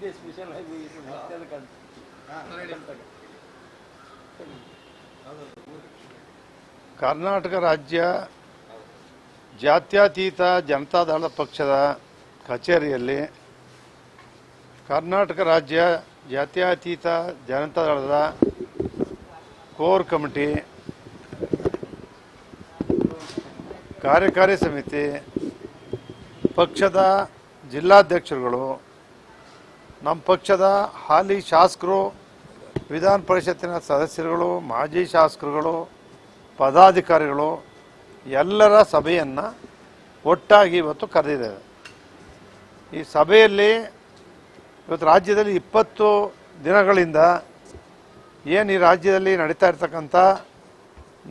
ಹಿಂದೆ ಸ್ಪೆಷಲ್ ಆಗಿ. ಕರ್ನಾಟಕ ರಾಜ್ಯ ಜಾತ್ಯತೀತ ಜನತಾದಳ ಪಕ್ಷದ ಕಚೇರಿಯಲ್ಲಿ ಕರ್ನಾಟಕ ರಾಜ್ಯ ಜಾತ್ಯತೀತ ಜನತಾದಳದ ಕೋರ್ ಕಮಿಟಿ ಕಾರ್ಯಕಾರಿ ಸಮಿತಿ ಪಕ್ಷದ ಜಿಲ್ಲಾಧ್ಯಕ್ಷರುಗಳು ನಮ್ಮ ಪಕ್ಷದ ಹಾಲಿ ಶಾಸಕರು, ವಿಧಾನ ಪರಿಷತ್ತಿನ ಸದಸ್ಯರುಗಳು, ಮಾಜಿ ಶಾಸಕರುಗಳು, ಪದಾಧಿಕಾರಿಗಳು ಎಲ್ಲರ ಸಭೆಯನ್ನು ಒಟ್ಟಾಗಿ ಇವತ್ತು ಕರೆದಿದ್ದೇವೆ ಈ ಸಭೆಯಲ್ಲಿ ಇವತ್ತು ರಾಜ್ಯದಲ್ಲಿ ಇಪ್ಪತ್ತು ದಿನಗಳಿಂದ ಏನು ಈ ರಾಜ್ಯದಲ್ಲಿ ನಡೀತಾ ಇರ್ತಕ್ಕಂಥ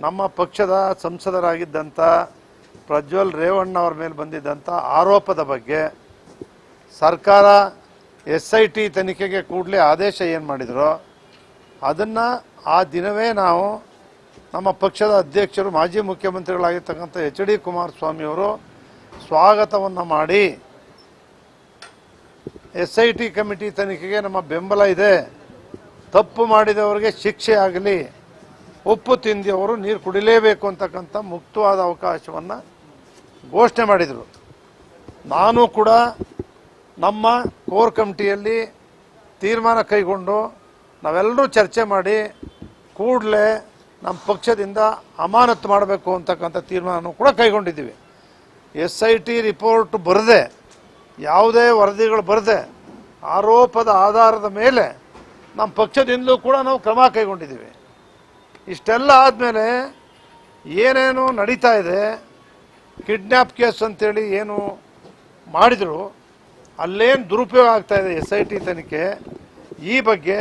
ನಮ್ಮ ಪಕ್ಷದ ಸಂಸದರಾಗಿದ್ದಂಥ ಪ್ರಜ್ವಲ್ ರೇವಣ್ಣ ಅವ್ರ ಮೇಲೆ ಬಂದಿದ್ದಂಥ ಆರೋಪದ ಬಗ್ಗೆ ಸರ್ಕಾರ ಎಸ್ ಐ ಟಿ ತನಿಖೆಗೆ ಕೂಡಲೇ ಆದೇಶ ಏನು ಮಾಡಿದರೋ ಅದನ್ನು ಆ ದಿನವೇ ನಾವು ನಮ್ಮ ಪಕ್ಷದ ಅಧ್ಯಕ್ಷರು, ಮಾಜಿ ಮುಖ್ಯಮಂತ್ರಿಗಳಾಗಿರ್ತಕ್ಕಂಥ ಎಚ್ ಡಿ ಕುಮಾರಸ್ವಾಮಿಯವರು ಸ್ವಾಗತವನ್ನು ಮಾಡಿ ಎಸ್ ಐ ಟಿ ಕಮಿಟಿ ತನಿಖೆಗೆ ನಮ್ಮ ಬೆಂಬಲ ಇದೆ. ತಪ್ಪು ಮಾಡಿದವರಿಗೆ ಶಿಕ್ಷೆ ಆಗಲಿ, ಉಪ್ಪು ತಿಂದಿಯವರು ನೀರು ಕುಡಿಲೇಬೇಕು ಅಂತಕ್ಕಂಥ ಮುಕ್ತವಾದ ಅವಕಾಶವನ್ನು ಘೋಷಣೆ ಮಾಡಿದರು. ನಾನು ಕೂಡ ನಮ್ಮ ಕೋರ್ ಕಮಿಟಿಯಲ್ಲಿ ತೀರ್ಮಾನ ಕೈಗೊಂಡು ನಾವೆಲ್ಲರೂ ಚರ್ಚೆ ಮಾಡಿ ಕೂಡಲೇ ನಮ್ಮ ಪಕ್ಷದಿಂದ ಅಮಾನತು ಮಾಡಬೇಕು ಅಂತಕ್ಕಂಥ ತೀರ್ಮಾನವನ್ನು ಕೂಡ ಕೈಗೊಂಡಿದ್ದೀವಿ. ಎಸ್ ಐ ಟಿ ರಿಪೋರ್ಟ್ ಬರದೆ, ಯಾವುದೇ ವರದಿಗಳು ಬರದೆ, ಆರೋಪದ ಆಧಾರದ ಮೇಲೆ ನಮ್ಮ ಪಕ್ಷದಿಂದಲೂ ಕೂಡ ನಾವು ಕ್ರಮ ಕೈಗೊಂಡಿದ್ದೀವಿ. ಇಷ್ಟೆಲ್ಲ ಆದಮೇಲೆ ಏನೇನು ನಡೀತಾ ಇದೆ ಕಿಡ್ನ್ಯಾಪ್ ಕೇಸ್ ಅಂತೇಳಿ ಏನು ಮಾಡಿದರು ಅಲ್ಲೇನು ದುರುಪಯೋಗ ಆಗ್ತಾ ಇದೆ ಎಸ್ ಐ ಟಿ ತನಿಖೆ, ಈ ಬಗ್ಗೆ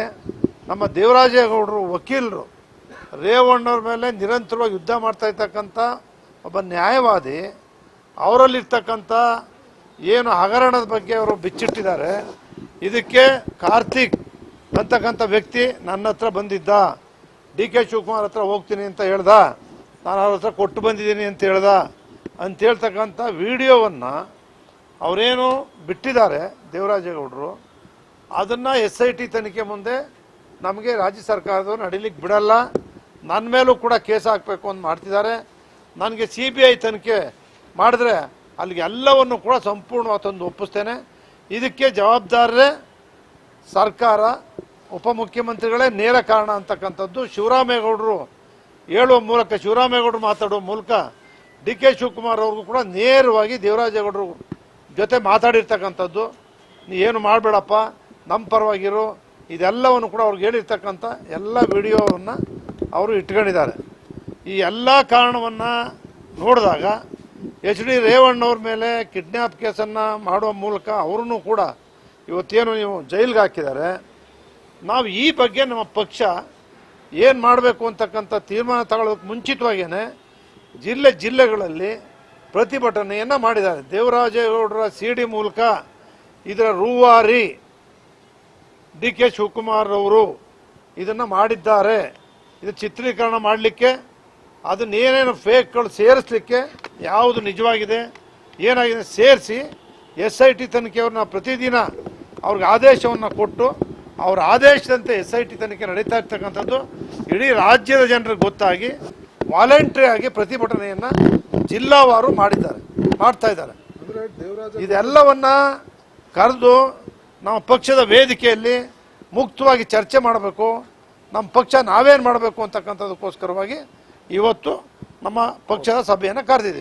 ನಮ್ಮ ದೇವರಾಜೇಗೌಡರು ವಕೀಲರು, ರೇವಣ್ಣವ್ರ ಮೇಲೆ ನಿರಂತರವಾಗಿ ಯುದ್ಧ ಮಾಡ್ತಾ ಇರ್ತಕ್ಕಂಥ ಒಬ್ಬ ನ್ಯಾಯವಾದಿ, ಅವರಲ್ಲಿರ್ತಕ್ಕಂಥ ಏನು ಹಗರಣದ ಬಗ್ಗೆ ಅವರು ಬಿಚ್ಚಿಟ್ಟಿದ್ದಾರೆ. ಇದಕ್ಕೆ ಕಾರ್ತಿಕ್ ಅಂತಕ್ಕಂಥ ವ್ಯಕ್ತಿ ನನ್ನ ಹತ್ರ ಬಂದಿದ್ದ. ಡಿ ಕೆ ಶಿವಕುಮಾರ್ ಹತ್ರ ಹೋಗ್ತೀನಿ ಅಂತ ಹೇಳ್ದ. ನಾನು ಅವ್ರ ಹತ್ರ ಕೊಟ್ಟು ಬಂದಿದ್ದೀನಿ ಅಂತ ಹೇಳ್ದ. ಅಂತ ಹೇಳ್ತಕ್ಕಂಥ ವಿಡಿಯೋವನ್ನು ಅವರೇನು ಬಿಟ್ಟಿದ್ದಾರೆ, ದೇವರಾಜೇಗೌಡರು, ಅದನ್ನು ಎಸ್ ಐ ಟಿ ತನಿಖೆ ಮುಂದೆ ನಮಗೆ ರಾಜ್ಯ ಸರ್ಕಾರದವ್ರು ನಡೀಲಿಕ್ಕೆ ಬಿಡಲ್ಲ. ನನ್ನ ಮೇಲೂ ಕೂಡ ಕೇಸ್ ಹಾಕಬೇಕು ಅಂತ ಮಾಡ್ತಿದ್ದಾರೆ. ನನಗೆ ಸಿ ಬಿ ಐ ತನಿಖೆ ಮಾಡಿದ್ರೆ ಅಲ್ಲಿಗೆ ಎಲ್ಲವನ್ನು ಕೂಡ ಸಂಪೂರ್ಣವಾಗಿ ತಂದು ಒಪ್ಪಿಸ್ತೇನೆ. ಇದಕ್ಕೆ ಜವಾಬ್ದಾರರೇ ಸರ್ಕಾರ, ಉಪಮುಖ್ಯಮಂತ್ರಿಗಳೇ ನೇರ ಕಾರಣ ಅಂತಕ್ಕಂಥದ್ದು. ಶಿವರಾಮೇಗೌಡರು ಹೇಳುವ ಮೂಲಕ, ಶಿವರಾಮೇಗೌಡರು ಮಾತಾಡುವ ಮೂಲಕ ಡಿ ಕೆ ಶಿವಕುಮಾರ್ ಅವ್ರಿಗೂ ಕೂಡ ನೇರವಾಗಿ ದೇವರಾಜೇಗೌಡರು ಜೊತೆ ಮಾತಾಡಿರ್ತಕ್ಕಂಥದ್ದು, ನೀ ಏನು ಮಾಡಬೇಡಪ್ಪ ನಮ್ಮ ಪರವಾಗಿರು. ಇದೆಲ್ಲವನ್ನು ಕೂಡ ಅವ್ರಿಗೆ ಹೇಳಿರ್ತಕ್ಕಂಥ ಎಲ್ಲ ವಿಡಿಯೋವನ್ನು ಅವರು ಇಟ್ಕೊಂಡಿದ್ದಾರೆ. ಈ ಎಲ್ಲ ಕಾರಣವನ್ನು ನೋಡಿದಾಗ ಎಚ್ ಡಿ ರೇವಣ್ಣವ್ರ ಮೇಲೆ ಕಿಡ್ನ್ಯಾಪ್ ಕೇಸನ್ನು ಮಾಡುವ ಮೂಲಕ ಅವರನ್ನು ಕೂಡ ಇವತ್ತೇನು ನೀವು ಜೈಲಿಗೆ ಹಾಕಿದ್ದಾರೆ. ನಾವು ಈ ಬಗ್ಗೆ ನಮ್ಮ ಪಕ್ಷ ಏನು ಮಾಡಬೇಕು ಅಂತಕ್ಕಂಥ ತೀರ್ಮಾನ ತಗೊಳ್ಳೋದಕ್ಕೆ ಮುಂಚಿತವಾಗಿಯೇ ಜಿಲ್ಲೆ ಜಿಲ್ಲೆಗಳಲ್ಲಿ ಪ್ರತಿಭಟನೆಯನ್ನು ಮಾಡಿದ್ದಾರೆ. ದೇವರಾಜೇಗೌಡರ ಸಿ ಡಿ ಮೂಲಕ ಇದರ ರೂವಾರಿ ಡಿ ಕೆ ಶಿವಕುಮಾರ್ ಅವರು ಇದನ್ನು ಮಾಡಿದ್ದಾರೆ. ಇದು ಚಿತ್ರೀಕರಣ ಮಾಡಲಿಕ್ಕೆ, ಅದನ್ನ ಏನೇನು ಫೇಕ್ಗಳು ಸೇರಿಸ್ಲಿಕ್ಕೆ ಯಾವುದು ನಿಜವಾಗಿದೆ, ಏನಾಗಿದೆ ಸೇರಿಸಿ ಎಸ್ ಐ ಟಿ ತನಿಖೆಯವ್ರನ್ನ ಪ್ರತಿದಿನ ಅವ್ರಿಗೆ ಆದೇಶವನ್ನು ಕೊಟ್ಟು, ಅವ್ರ ಆದೇಶದಂತೆ ಎಸ್ ಐ ಟಿ ತನಿಖೆ ನಡೀತಾ ಇರ್ತಕ್ಕಂಥದ್ದು. ಇಡೀ ರಾಜ್ಯದ ಜನರಿಗೆ ಗೊತ್ತಾಗಿ ವಾಲಂಟ್ರಿ ಆಗಿ ಪ್ರತಿಭಟನೆಯನ್ನು ಜಿಲ್ಲಾವಾರು ಮಾಡಿದ್ದಾರೆ, ಮಾಡ್ತಾ ಇದ್ದಾರೆ. ಇದೆಲ್ಲವನ್ನ ಕರೆದು ನಮ್ಮ ಪಕ್ಷದ ವೇದಿಕೆಯಲ್ಲಿ ಮುಕ್ತವಾಗಿ ಚರ್ಚೆ ಮಾಡಬೇಕು. ನಮ್ಮ ಪಕ್ಷ ನಾವೇನು ಮಾಡಬೇಕು ಅಂತಕ್ಕಂಥದ್ದಕ್ಕೋಸ್ಕರವಾಗಿ ಇವತ್ತು ನಮ್ಮ ಪಕ್ಷದ ಸಭೆಯನ್ನು ಕರೆದಿದ್ದೀವಿ.